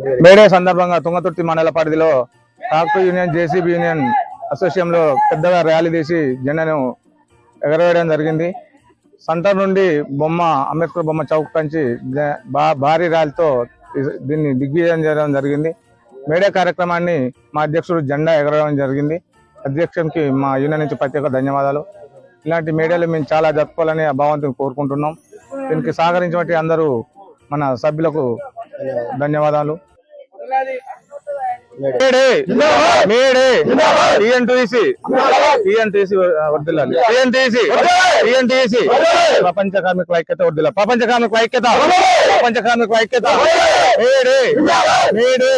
May Day సందర్భంగా తుంగతుర్తి మండల పరిధిలో డాక్టర్ యూనియన్ జేసీబీ యూనియన్ అసోసియేషన్లో పెద్దగా ర్యాలీ తీసి జెండాను ఎగరవేయడం జరిగింది. సంతర్ నుండి బొమ్మ అంబేద్కర్ బొమ్మ చౌక్ కంచి భా- భారీ ర్యాలీతో దీన్ని దిగ్విజయం చేయడం జరిగింది. మేడే కార్యక్రమాన్ని మా అధ్యక్షుడు జెండా ఎగరవేయడం జరిగింది. అధ్యక్షునికి మా యూనియన్ నుంచి ప్రత్యేక ధన్యవాదాలు. ఇలాంటి మేడేలు మేము చాలా జరుపుకోవాలని ఆ కోరుకుంటున్నాం. దీనికి సహకరించినట్టు అందరూ మన సభ్యులకు ధన్యవాదాలు. May Day. May Day. TNTC. TNTC వర్దిల్లాలి. టీఎన్టీసీ. టీఎన్టీసీ. ప్రపంచ కార్మికుల ఐక్యత వర్దిల్లాలి. ప్రపంచ కార్మికుల ఐక్యత. ప్రపంచ కార్మికుల ఐక్యత. May Day. May Day.